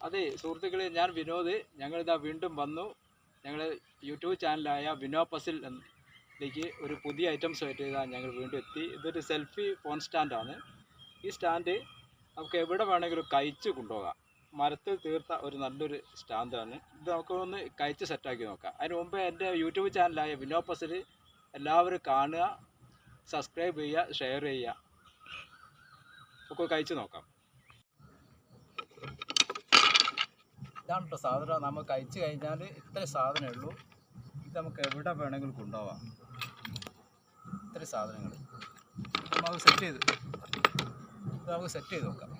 അതെ സുഹൃത്തുക്കളെ ഞാൻ വിനോദ്. ഞങ്ങളിതാ വീണ്ടും വന്നു. ഞങ്ങൾ യൂട്യൂബ് ചാനലായ വിനോ പസിൽ ഒരു പുതിയ ഐറ്റംസ് ആയിട്ട് ഇതാ ഞങ്ങൾ വീണ്ടും എത്തി. ഇതൊരു സെൽഫി ഫോൺ സ്റ്റാൻഡാണ് ഈ സ്റ്റാൻഡ് നമുക്ക് എവിടെ വേണമെങ്കിലും കഴിച്ച് കൊണ്ടുപോകാം. മരത്തിൽ തീർത്ത ഒരു നല്ലൊരു സ്റ്റാൻഡാണ് ഇത് നമുക്ക് ഒന്ന് കഴിച്ച് സെറ്റാക്കി നോക്കാം. അതിന് മുമ്പ് എന്റെ യൂട്യൂബ് ചാനലായ വിനോ പസിൽ എല്ലാവരും കാണുക സബ്സ്ക്രൈബ് ചെയ്യുക ഷെയർ ചെയ്യുക. ഒക്കെ കഴിച്ച് നോക്കാം. ഇതാണ് കേട്ടോ സാധനം. നമ്മൾ അയച്ചു കഴിഞ്ഞാൽ ഇത്ര സാധനമേ ഉള്ളൂ. ഇത് നമുക്ക് എവിടെ വേണമെങ്കിലും കൊണ്ടുപോവാം. ഇത്ര സാധനങ്ങൾ നമുക്ക് സെറ്റ് ചെയ്ത് നമുക്ക് സെറ്റ് ചെയ്ത് നോക്കാം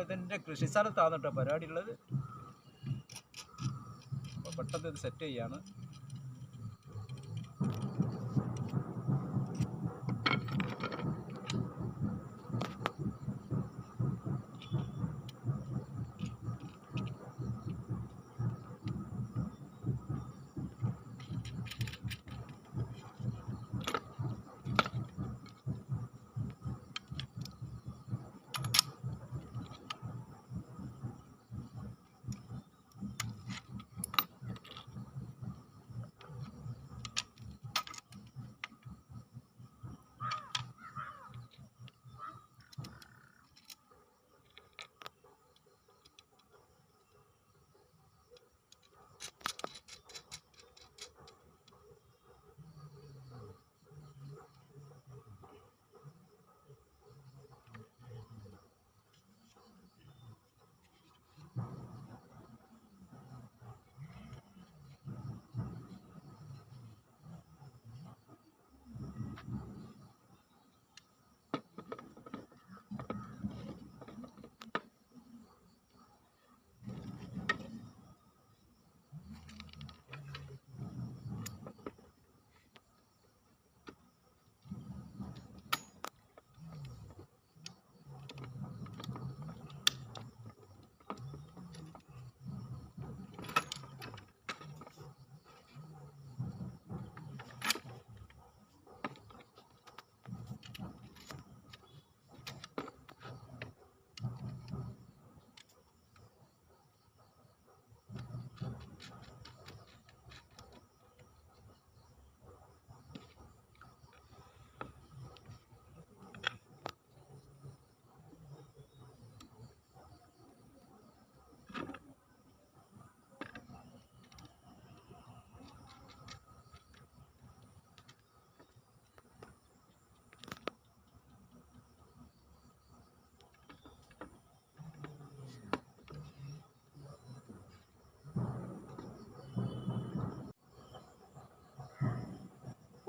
ഇതിന്റെ കൃഷി സ്ഥലത്താണ് കേട്ടോ പരിപാടി ഉള്ളത്. അപ്പോൾ പെട്ടെന്ന് ഇത് സെറ്റ് ചെയ്യാണ്.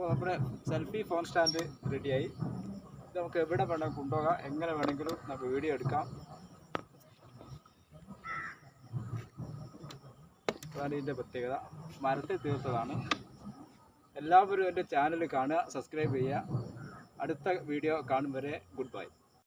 അപ്പോൾ നമ്മുടെ സെൽഫി ഫോൺ സ്റ്റാൻഡ് റെഡിയായി. ഇത് നമുക്ക് എവിടെ വേണമെങ്കിൽ കൊണ്ടുപോകാം. എങ്ങനെ വേണമെങ്കിലും നമുക്ക് വീഡിയോ എടുക്കാം. അതാണ് ഇതിന്റെ പ്രത്യേകത. മരത്തിൽ തീർത്തതാണ്. എല്ലാവരും എന്റെ ചാനൽ കാണുക സബ്സ്ക്രൈബ് ചെയ്യുക. അടുത്ത വീഡിയോ കാണും വരെ ഗുഡ് ബൈ.